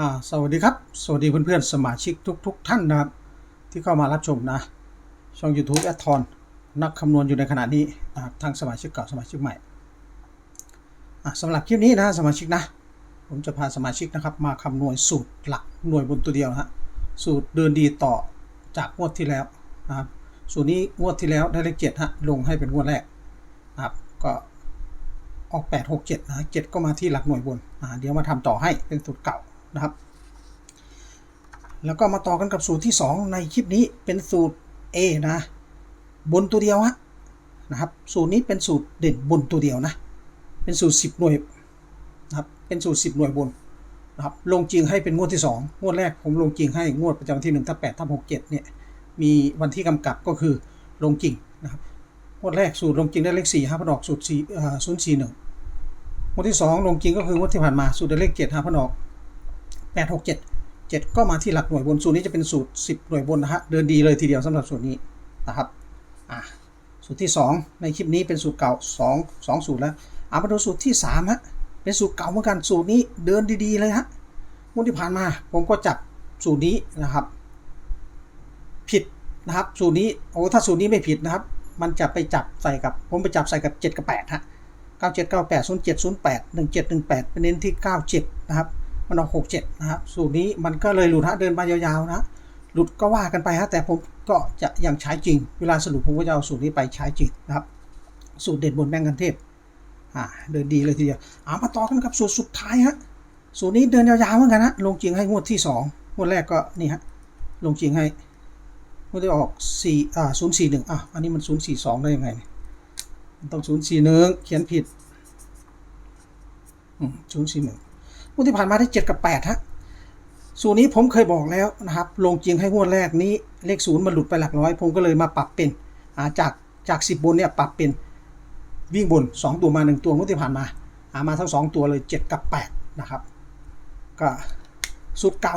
่าสวัสดีครับ สวัสดีเพื่อนๆ สมาชิกทุกๆท่านนะครับ ที่เข้ามารับชมนะ ช่อง YouTube แอดทอนนักคำนวณอยู่ในขณะนี้นะครับทั้งสมาชิกเก่าสมาชิกใหม่สำหรับคลิปนี้นะสมาชิกนะ ผมจะพาสมาชิกนะครับ มาคำนวณสูตรหลักหน่วยบนตัวเดียวนะฮะสูตรเดินดีต่อจากงวดที่แล้วนะครับสูตรนี้งวดที่แล้วได้เลขเจ็ดฮะลงให้เป็นงวดแรกนะครับก็ออก 8 6 7นะ7ก็มาที่หลักหน่วยบนอ่าเดี๋ยวมาทำต่อให้เป็นสูตรเก่า นะครับ แล้วก็มาต่อกันกับสูตรที่ 2 ในคลิปนี้เป็นสูตร A นะ บนตัวเดียวฮะนะครับ สูตรนี้เป็นสูตรเด่นบนตัวเดียวนะ เป็นสูตร 10 หน่วยนะครับเป็นสูตร 10 หน่วยบนนะครับลงจริงให้เป็นงวดที่ 2 งวดแรกผมลงจริงให้งวดประจำวันที่1ทับ8ทับ6 7เนี่ยมีวันที่กำกับก็คือลงจริงนะครับงวดแรกสูตรลงจริงได้เลข4 5พันออกสูตร4เอ่อ0 4 1งวดที่ 2 ลงจริงก็คืองวดที่ผ่านมาสูตรได้เลข7 5พันออก 8 6 7 7 ก็มาที่หลักหน่วยบนสูตรนี้จะเป็นสูตร 10 หน่วยบนนะฮะเดินดีเลยทีเดียวสำหรับสูตรนี้นะครับอะสูตรที่ 2 ในคลิปนี้เป็นสูตรเก่า 2 2 สูตรแล้วเอามาดูสูตรที่3ฮะเป็นสูตรเก่าเหมือนกันสูตรนี้เดินดีๆเลยฮะงวดที่ผ่านมาผมก็จับสูตรนี้นะครับ ผิดนะครับสูตรนี้โอ้ถ้าสูตรนี้ไม่ผิดนะครับ มันจะไปจับใส่กับผมไปจับใส่กับ 7 กับ8ฮะ97 98 07 08 17 18เป็นเน้นที่ 97 นะครับ มันออก67นะครับสูตรนี้มันก็เลยหลุดฮะเดินมายาวๆนะหลุดก็ว่ากันไปฮะแต่ผมก็จะยังใช้จริง เวลาสรุปผมก็จะเอาสูตรนี้ไปใช้จริงนะครับ สูตรเด่นบนแบงกันเทพอ่าเดินดีเลยทีเดียวเอามาต่อกันกับสูตรสุดท้ายฮะสูตรนี้เดินยาวๆเหมือนกันฮะลงจริงให้งวดที่2งวดแรกก็นี่ฮะลงจริงให้ไม่ได้ออกสี่อ่าศูนย์สี่หนึ่งอะอันนี้มันศูนย์สี่สองได้ยังไงมันต้องศูนย์สี่หนึ่งเขียนผิดอืมศูนย์สี่หนึ่ง งวดที่ผ่านมาได้เจ็ดกับแปดฮะสูตรนี้ผมเคยบอกแล้วนะครับ ลงจริงให้งวดแรกนี้เลขศูนย์มันหลุดไปหลักร้อย ผมก็เลยมาปรับเป็นาจากจากสิบบนเนี่ยปรับเป็นวิ่งบนสองตัวมาหนึ่งตัวงวดที่ผ่านมาอ่ามาทั้งสองตัวเลยเจ็ดกับแปดนะครับ ก็สูตรเก่า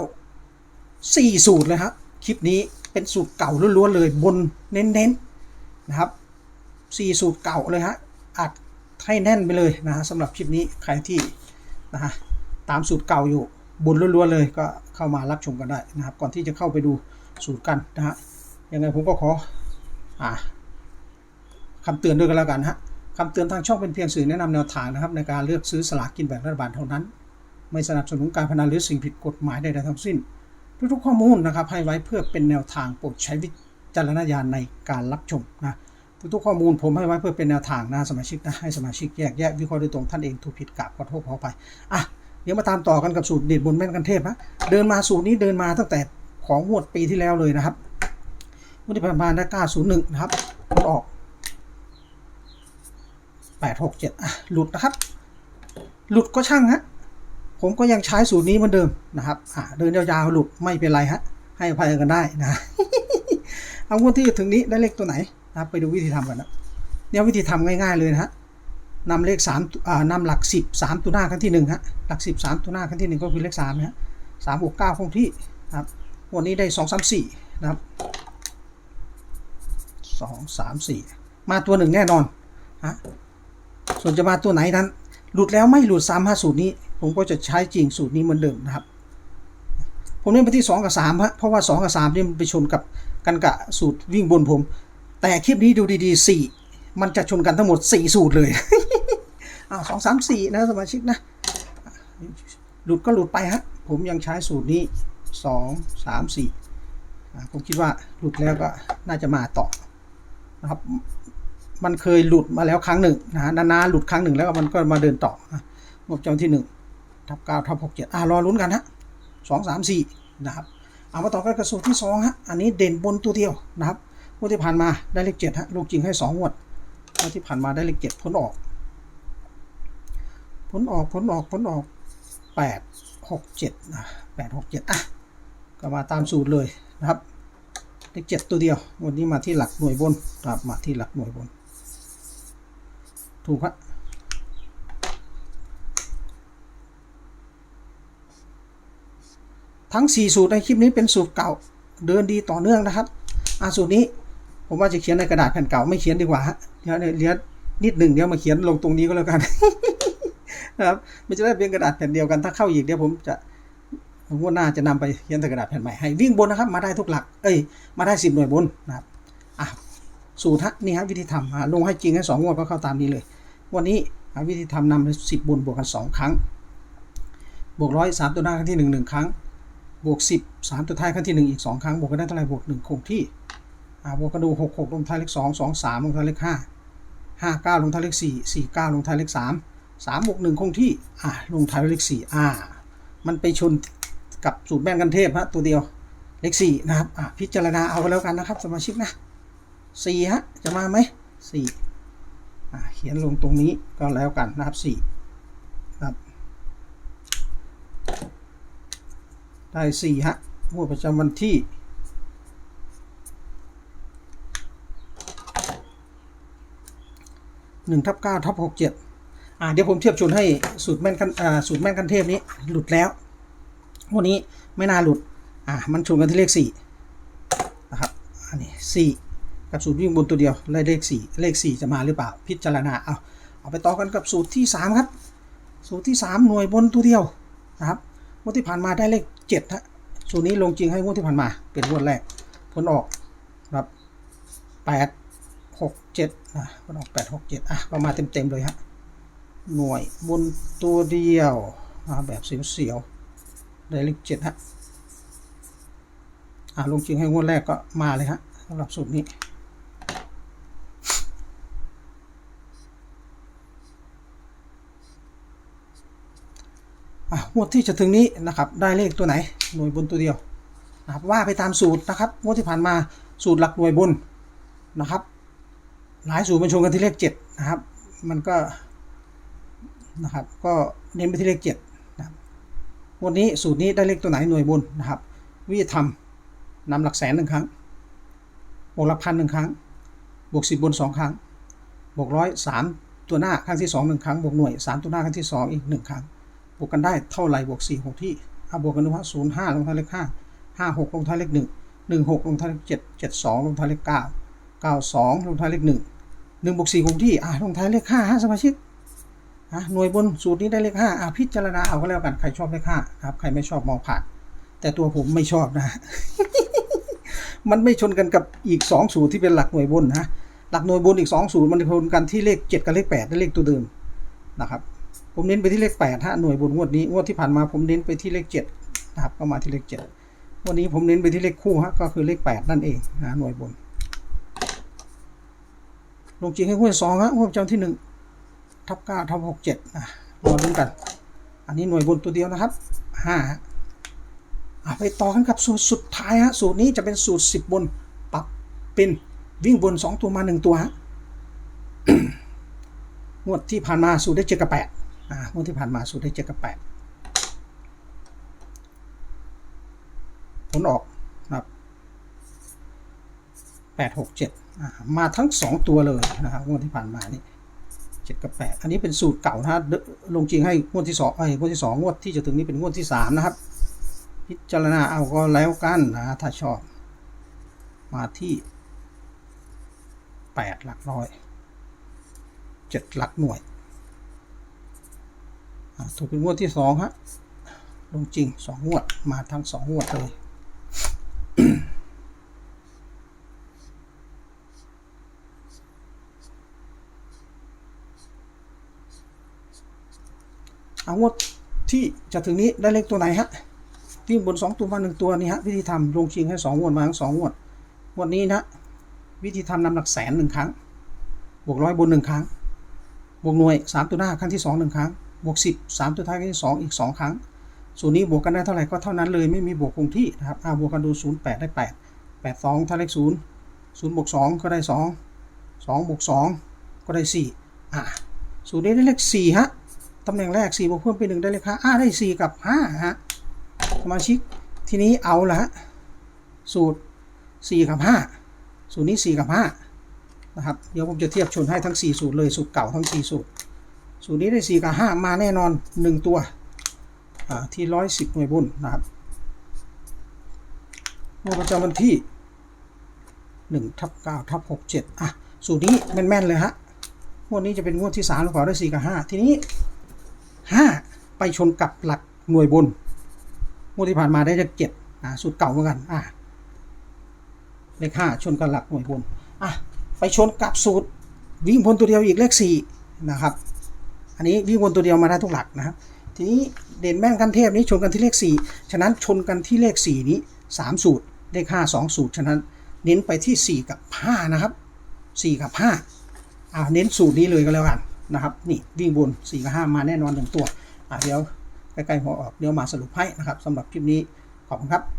สี่สูตรเลยครับ คลิปนี้เป็นสูตรเก่าล้วนๆเลยบนเน้นๆนะครับสี่สูตรเก่าเลยฮะอัดให้แน่นไปเลยนะฮะสำหรับคลิปนี้ใครที่นะฮะ ตามสูตรเก่าอยู่บนล้วนๆเลยก็เข้ามารับชมกันได้นะครับ ก่อนที่จะเข้าไปดูสูตรกันนะฮะยังไงผมก็ขออ่าคำเตือนด้วยกันแล้วกันฮะคำเตือนทางช่องเป็นเพียงสื่อแนะนำแนวทางนะครับ ในการเลือกซื้อสลากกินแบ่งรัฐบาลเท่านั้น ไม่สนับสนุนการพนันหรือสิ่งผิดกฎหมายใดๆทั้งสิ้น ทุกๆข้อมูลนะครับ ให้ไว้เพื่อเป็นแนวทางโปรดใช้วิจารณญาณในการรับชมนะทุกๆข้อมูลผมให้ไว้เพื่อเป็นแนวทางนะสมาชิกนะให้สมาชิกแยกแยะวิเคราะห์โดยตรงท่านเองถูกผิดกราบขอโทษขอไปอะ ดี๋ยวมาตามต่อกันกับสูตรเด็ดบนแม่นกันเทพนะเดินมาสูตรนี้เดินมาตั้งแต่ของงวดปีที่แล้วเลยนะครับงวดที่ผ่านมาได้เก้าศูนย์หนึ่งนะครับมันออกแปดหกเจ็ดอะหลุดนะครับ หลุดก็ช่างฮะผมก็ยังใช้สูตรนี้เหมือนเดิมนะครับอ่าเดินยาวๆหลุดไม่เป็นไรฮะให้อภัยกันได้นะเอางวดที่ถึงนี้ได้เลขตัวไหนนะครับไปดูวิธีทำกันนะเนี่ยวิธีทำง่าย ๆเลยนะฮะ นำเลขสามอ่านำหลักสิบสามตัวหน้าครั้งที่หนึ่งฮะหลักสิบสามตัวหน้าครั้งที่หนึ่งก็คือเลขสามนะฮะสามบวกเก้าคงที่ครับวันนี้ได้สองสามสี่นะครับสองสามสี่มาตัวหนึ่งแน่นอนฮะส่วนจะมาตัวไหนนั้น หลุดแล้วไม่หลุดซ้ำฮะสูตรนี้ ผมก็จะใช้จริงสูตรนี้เหมือนเดิมนะครับ ผมเน้นไปที่2กับ3ฮะเพราะว่า2กับ3นี่มันไปชนกับกันกับสูตรวิ่งบนผม แต่คลิปนี้ดูดีๆ4มันจะชนกันทั้งหมด4สูตรเลย อ้าวสองสามสี่นะสมาชิกนะ หลุดก็หลุดไปฮะ ผมยังใช้สูตรนี้2 3 4ผมคิดว่าหลุดแล้วก็น่าจะมาต่อนะครับ มันเคยหลุดมาแล้วครั้งหนึ่งนะฮะนานๆหลุดครั้งหนึ่งแล้วมันก็มาเดินต่อนะงบจำที่หนึ่งทับเก้าทับหกเจ็ดอ่ารอลุ้นกันฮะสองสามสี่นะครับเอามาต่อกันกระสูตรที่สองฮะอันนี้เด่นบนตัวเดียวนะครับงวดที่ผ่านมาได้เลขเจ็ดฮะลูกจริงให้สองงวดงวดที่ผ่านมาได้เลขเจ็ดผลออก ผลออกผลออกผลออกแปดหกเจ็ดนะแปดหกเจ็ดอะก็มาตามสูตรเลยนะครับเลขเจ็ดตัวเดียว วันนี้มาที่หลักหน่วยบนครับมาที่หลักหน่วยบน ถูกครับทั้ง 4 สูตรในคลิปนี้เป็นสูตรเก่าเดินดีต่อเนื่องนะครับอาสูตรนี้ผมว่าจะเขียนในกระดาษแผ่นเก่าไม่เขียนดีกว่าฮะเดี๋ยวเนี่ยเลียนิดหนึ่งเดี๋ยวมาเขียนลงตรงนี้ก็แล้วกัน นะครับมันจะได้เป็นกระดาษแผ่นเดียวกันถ้าเข้าอีกเดี๋ยวผมจะงวดหน้าจะนำไปเขียนกระดาษแผ่นใหม่ให้วิ่งบนนะครับ มาได้ทุกหลัก เอ้ย มาได้สิบหน่วยบนนะครับอะสูตรนี่ฮะวิธีทำลงให้จริงให้สองงวดก็เข้าตามนี้เลย วันนี้วิธีทำนำไปสิบบนบวกกันสองครั้ง บวกร้อยสามตัวหน้าครั้งที่หนึ่งหนึ่งครั้ง บวกสิบสามตัวท้ายครั้งที่หนึ่งอีกสองครั้ง บวกกันได้เท่าไหร่บวกหนึ่งคงที่บวกกันดูหกหกลงท้ายเลขสองสองสามลงท้ายเลขห้าห้าเก้าลงท้ายเลขสี่สี่เก้าลงท้ายเลขสาม สามบวกหนึ่งคงที่ อ่าลงท้ายเลขสี่อ่า มันไปชนกับสูตรแม่นกันเทพฮะตัวเดียวเลขสี่นะครับ อ่าพิจารณาเอาแล้วกันนะครับ สมาชิกนะสี่ฮะ จะมาไหมสี่อ่าเขียนลงตรงนี้ก็แล้วกันนะครับสี่ครับ ได้สี่ฮะงวดประจำวันที่หนึ่งทับเก้าทับหกเจ็ด อ่าเดี๋ยวผมเทียบชนให้สูตรแม่นกันอ่าสูตรแม่นกันเทพนี้หลุดแล้ววันนี้ไม่น่าหลุดอ่ามันชนกันที่เลขสี่นะครับอันนี้สี่กับสูตรวิ่งบนตัวเดียวได้เลขสี่เลขสี่จะมาหรือเปล่าพิจารณาเอาเอาไปต่อกันกับสูตรที่สามครับ สูตรที่สามหน่วยบนตัวเดียวนะครับงวดที่ผ่านมาได้เลขเจ็ดฮะสูตรนี้ลงจริงให้งวดที่ผ่านมา เป็นงวดแรกผลออกครับแปดหกเจ็ดอะก็ออกแปดหกเจ็ดอะก็มาเต็มๆเลยฮะ หน่วยบนตัวเดียวแบบเสียวๆได้เลขเจ็ดฮะอะลงจริงให้งวดแรกก็มาเลยฮะสำหรับสูตรนี้อะงวดที่จะถึงนี้นะครับได้เลขตัวไหนหน่วยบนตัวเดียวนะครับว่าไปตามสูตรนะครับงวดที่ผ่านมาสูตรหลักหน่วยบนนะครับ หลายสูตรมันชนกันที่เลขเจ็ดนะครับ มันก็ นะครับ ก็เน้นไปที่เลขเจ็ดนะครับวันนี้สูตรนี้ได้เลขตัวไหนหน่วยบนนะครับวิธีทำนำหลักแสนหนึ่งครั้งบวกหลักพันหนึ่งครั้ง บวกสิบบนสองครั้ง บวกร้อยสามตัวหน้าครั้งที่สองหนึ่งครั้ง บวกหน่วยสามตัวหน้าครั้งที่สองอีกหนึ่งครั้ง บวกกันได้เท่าไหร่บวกสี่หกที่เอาบวกกันดูว่าศูนย์ห้าลงท้ายเลขห้าห้าหกลงท้ายเลขหนึ่งหนึ่งหกลงท้ายเลขเจ็ดเจ็ดสองลงท้ายเลขเก้าเก้าสองลงท้ายเลขหนึ่งหนึ่งบวกสี่คงที่อ่าลงท้ายเลขห้าฮะสมาชิก อะหน่วยบนสูตรนี้ได้เลขห้าอ่าพิจารณาเอาก็แล้วกันใครชอบเลขห้าครับ ใครไม่ชอบมองผ่าน แต่ตัวผมไม่ชอบนะ มันไม่ชนกันกับอีกสองสูตรที่เป็นหลักหน่วยบนนะหลักหน่วยบนอีกสองสูตรมันชนกันที่เลขเจ็ดกับเลขแปดได้เลขตัวเดิมนะครับผมเน้นไปที่เลขแปดฮะหน่วยบนงวดนี้งวดที่ผ่านมาผมเน้นไปที่เลขเจ็ดนะครับก็มาที่เลขเจ็ดวันนี้ผมเน้นไปที่เลขคู่ฮะก็คือเลขแปดนั่นเองนะหน่วยบนลงจริงให้งวดสองฮะงวดประจำที่หนึ่ง ทับเก้าทับหกเจ็ดอะรอดูกัน อันนี้หน่วยบนตัวเดียวนะครับห้าอะไปต่อกันกับสูตรสุดท้ายฮะสูตรนี้จะเป็นสูตรสิบบนปรับเป็นวิ่งบนสองตัวมาหนึ่งตัวฮะงวดที่ผ่านมาสูตรได้เจ็ดกับแปดอ่างวดที่ผ่านมาสูตรได้เจ็ดกับแปดผลออกนะครับแปดหกเจ็ดมาทั้งสองตัวเลยนะครับงวดที่ผ่านมานี่ จ็ดกับแปดอันนี้เป็นสูตรเก่านะฮะลงจริงให้งวดที่สองไอ้ยงวดที่สองงวดที่จะถึงนี้เป็นงวดที่สามนะครับ พิจารณาเอาก็แล้วกันนะถ้าชอบ มาที่แปดหลักร้อยเจ็ดหลักหน่วยถูกเป็นงวดที่สองฮะลงจริงสองงวดมาทั้งสองงวดเลย เอางวดที่จะถึงนี้ได้เลขตัวไหนฮะที่บนสองตัวมาหนึ่งตัวนี่ฮะวิธีทำลงชิงให้สองงวดมาทั้งสองงวดงวดนี้นะวิธีทำนำหลักแสนหนึ่งครั้ง บวกร้อยบนหนึ่งครั้ง บวกหน่วยสามตัวหน้าครั้งที่สองหนึ่งครั้ง บวกสิบสามตัวท้ายครั้งที่สองอีกสองครั้งส่วนนี้บวกกันได้เท่าไหร่ก็เท่านั้นเลยไม่มีบวกคงที่นะครับอ่าบวกกันดูศูนย์แปดได้แปดแปดสองถ้าเลขศูนย์ศูนย์บวกสองก็ได้สองสองบวกสองก็ได้สี่อ่าสูตรนี้ได้เลขสี่ฮะ ตำแหน่งแรก4บวกเพิ่มเป็น1ได้เลขห้าอ่าได้ 4 กับ 5 ฮะสมาชิก ทีนี้เอาละสูตร 4 กับ 5 สูตรนี้ 4 กับ 5 นะครับ เดี๋ยวผมจะเทียบชนให้ทั้ง 4 สูตรเลย สูตรเก่าทั้ง 4 สูตร สูตรนี้ได้ 4 กับ 5 มาแน่นอน 1 ตัวอ่าที่ 110 หน่วยบุญนะครับงวดประจำวันที่1ทับ9ทับ67 อะ สูตรนี้แม่น ๆ เลยฮะ งวดนี้จะเป็นงวดที่3แล้วขอได้ 4 กับ 5 ทีนี้ ห้าไปชนกับหลักหน่วยบนงงวดที่ผ่านมาได้เลขเจ็ดสูตรเก่าเหมือนกันอ่าเลขห้าชนกับหลักหน่วยบนอะไปชนกับสูตรวิ่งบนตัวเดียวอีกเลขสี่นะครับ อันนี้วิ่งบนตัวเดียวมาได้ทุกหลักนะครับทีนี้เด่นแม่นกันเทพนี้ชนกันที่เลขสี่ฉะนั้นชนกันที่เลขสี่นี้สามสูตร เลขห้าสองสูตร ฉะนั้นเน้นไปที่สี่กับห้านะครับสี่กับห้าอ่าเน้นสูตรนี้เลยก็แล้วกัน นะครับ นี่วิ่งบนสี่กับห้ามาแน่นอนหนึ่งตัวอะเดี๋ยวใกล้ๆหัวออกเดี๋ยวมาสรุปให้นะครับสำหรับคลิปนี้ขอบคุณครับ